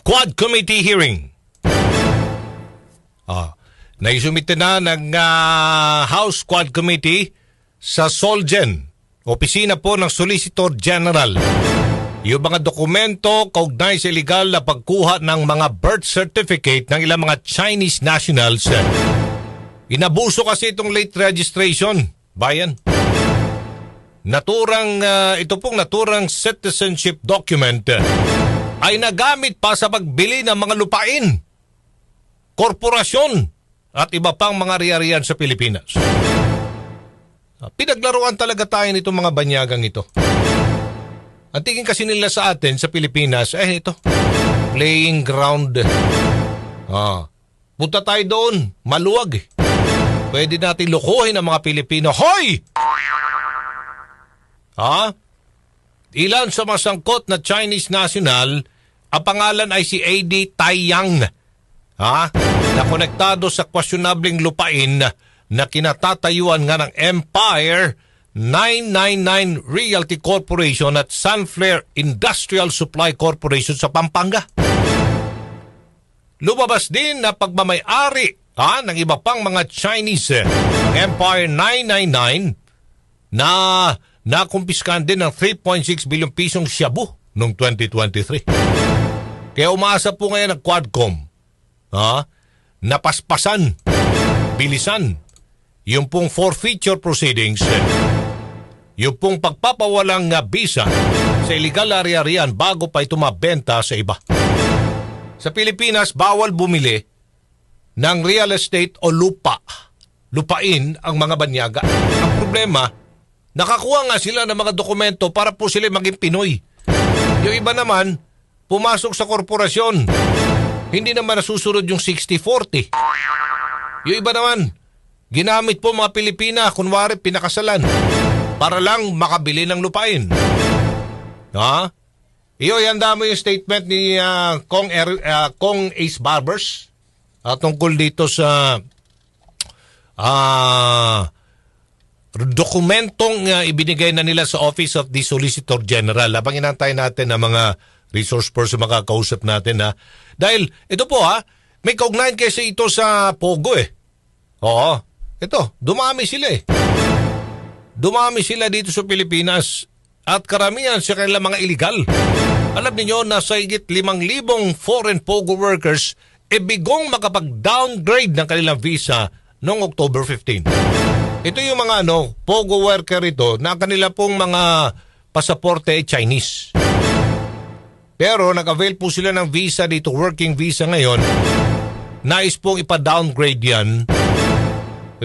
Quad Committee hearing. Ah, naisumite na ng ah, House Quad Committee sa Solgen, opisina po ng Solicitor General. Yung mga dokumento kaugnay sa illegal na pagkuha ng mga birth certificate ng ilang mga Chinese nationals. Inabuso kasi itong late registration, bayan. Naturang, ah, ito pong naturang citizenship document ay nagamit pa sa pagbili ng mga lupain, korporasyon at iba pang mga riyariyan sa Pilipinas. Ah, Pinaglaruan talaga tayo nitong mga banyagang ito. Ang tingin kasi nila sa atin sa Pilipinas, eh ito, playing ground. Ah, punta tayo doon, maluwag. Pwede natin lukuhin ang mga Pilipino. Hoy! Ha? Ilan sa masangkot na Chinese national, ang pangalan ay si A.D. Taiyang. Ha? Na konektado sa questionabling lupain na kinatatayuan nga ng Empire 999 Realty Corporation at Sunflare Industrial Supply Corporation sa Pampanga. Lumabas din na pagmamayari ha, ng iba pang mga Chinese ang Empire 999 na nakumpiskan din ng 3.6 bilyong pisong shabu noong 2023. Kaya umaasa po ngayon ng Quadcom ha, napaspasan, bilisan, yung pong forfeiture proceedings, yung pong pagpapawalang nga visa sa illegal ari-arian bago pa ito mabenta sa iba. Sa Pilipinas, bawal bumili ng real estate o lupa. Lupain ang mga banyaga. Ang problema, nakakuha nga sila ng mga dokumento para po sila maging Pinoy. Yung iba naman, pumasok sa korporasyon. Hindi naman nasusunod yung 60-40. Yung iba naman, ginamit po mga Pilipina, kunwari pinakasalan, para lang makabili ng lupain. Ha? Iyo, yanda mo yung statement ni ah, Kong, er, ah, Kong Ace Barbers ah, tungkol dito sa ah dokumentong ah, ibinigay na nila sa Office of the Solicitor General. Habang inantay natin ang mga resource person makakausap natin ha. Dahil ito po ha, may kaugnayan kasi ito sa Pogo eh. Oo. Ito, dumami sila eh. Dumami sila dito sa Pilipinas at karamihan sa kanilang mga illegal. Alam niyo na sa higit 5,000 foreign Pogo workers e bigong makapag-downgrade ng kanilang visa noong October 15. Ito yung mga ano, Pogo worker ito na kanila pong mga pasaporte ay Chinese. Pero nag-avail po sila ng visa dito, working visa ngayon. Nais pong ipa-downgrade yan.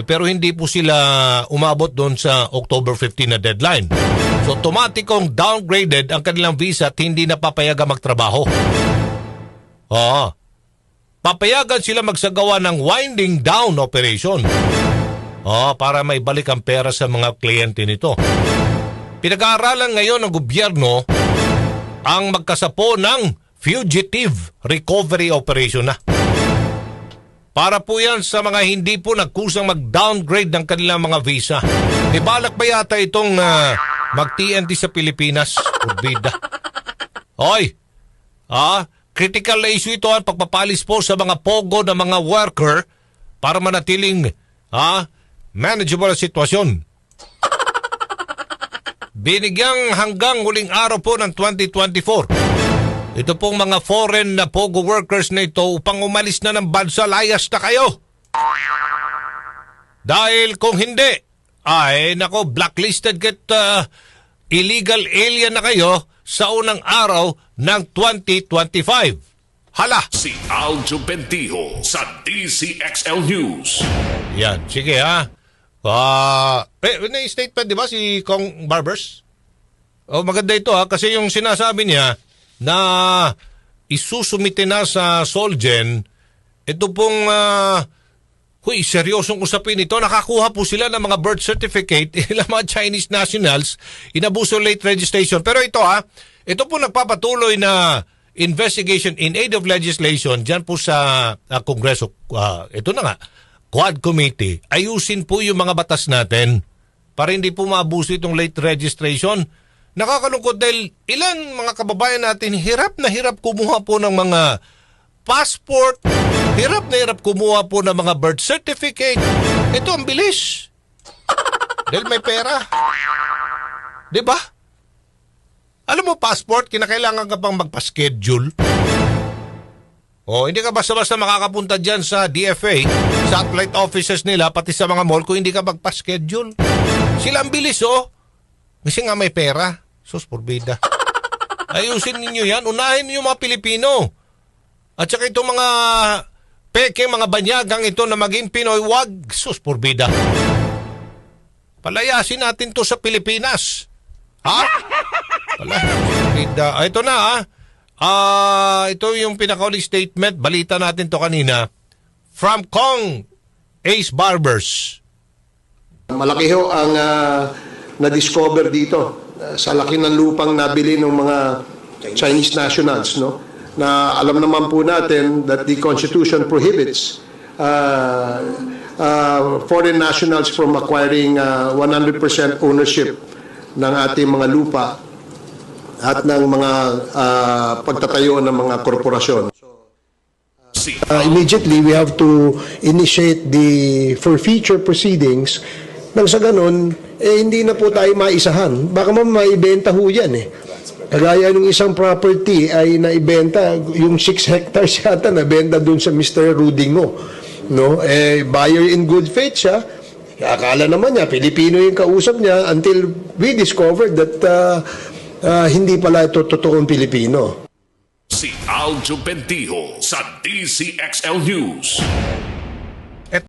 Pero hindi po sila umabot doon sa October 15 na deadline. So automatikong downgraded ang kanilang visa at hindi na papayagan magtrabaho. Oo. Papayagan sila magsagawa ng winding down operation. Oo, para may balik ang pera sa mga kliyente nito. Pinag-aaralan ngayon ng gobyerno ang magkasapo ng Fugitive Recovery Operation na. Para po yan sa mga hindi po nagkusang mag-downgrade ng kanilang mga visa. Ibalak ba yata itong ah, mag-TNT sa Pilipinas? Urbida. Hoy! Ah, critical na issue ito ang pagpapalis po sa mga pogo ng mga worker para manatiling ah, manageable ang sitwasyon. Binigyang hanggang huling araw po ng 2024. Ito pong mga foreign na pogo workers na ito upang umalis na ng bansa, layas na kayo. Dahil kung hindi, ay nako blacklisted ket uh, illegal alien na kayo sa unang araw ng 2025. Hala! Si Aljo Bentijo sa DCXL News. Yan, sige ha. Ah, eh, may statement 'di ba si Kong Barbers? Oh, maganda ito ha kasi yung sinasabi niya na isusumite na sa Solgen ito pong ah, Huy, seryosong usapin ito. Nakakuha po sila ng mga birth certificate ilang mga Chinese nationals inabuso late registration. Pero ito ha, ito po nagpapatuloy na investigation in aid of legislation dyan po sa ah, Kongreso. Ah, ito na nga, Quad Committee. Ayusin po yung mga batas natin para hindi po maabuso itong late registration. nakakalungkot dahil ilan mga kababayan natin hirap na hirap kumuha po ng mga passport, hirap na hirap kumuha po ng mga birth certificate. Ito ang bilis. Dahil may pera. 'Di ba? Alam mo, passport, kinakailangan ka pang magpa-schedule. Oh, hindi ka basta-basta makakapunta dyan sa DFA, satellite offices nila, pati sa mga mall, kung hindi ka magpa-schedule. Sila ang bilis, oh. Kasi nga may pera. Sus, porbida. Ayusin ninyo yan. Unahin niyo mga Pilipino. At saka itong mga peke, mga banyagang ito na maging Pinoy, wag. Sus, porbida. Palayasin natin to sa Pilipinas. Ha? Wala. Porbida. Ah, ito na, ha? Ah, ito yung pinakauli statement. Balita natin to kanina. From Kong Ace Barbers. Malaki ho ang ah, na-discover dito ah, sa laki ng lupang nabili ng mga Chinese nationals, no? Na alam naman po natin that the Constitution prohibits uh, uh, foreign nationals from acquiring uh, 100% ownership ng ating mga lupa at ng mga ah, pagtatayo ng mga korporasyon. Si Uh, immediately, we have to initiate the forfeiture proceedings nang sa ganun, eh, hindi na po tayo maisahan. Baka man maibenta ho yan eh. Kagaya ng isang property ay naibenta, yung 6 hectares yata nabenta dun sa Mr. Rudingo. No? Eh, buyer in good faith siya. Akala naman niya, Pilipino yung kausap niya until we discovered that uh, uh, hindi pala ito totoong Pilipino. Si Aljo Bentijo sa DCXL News.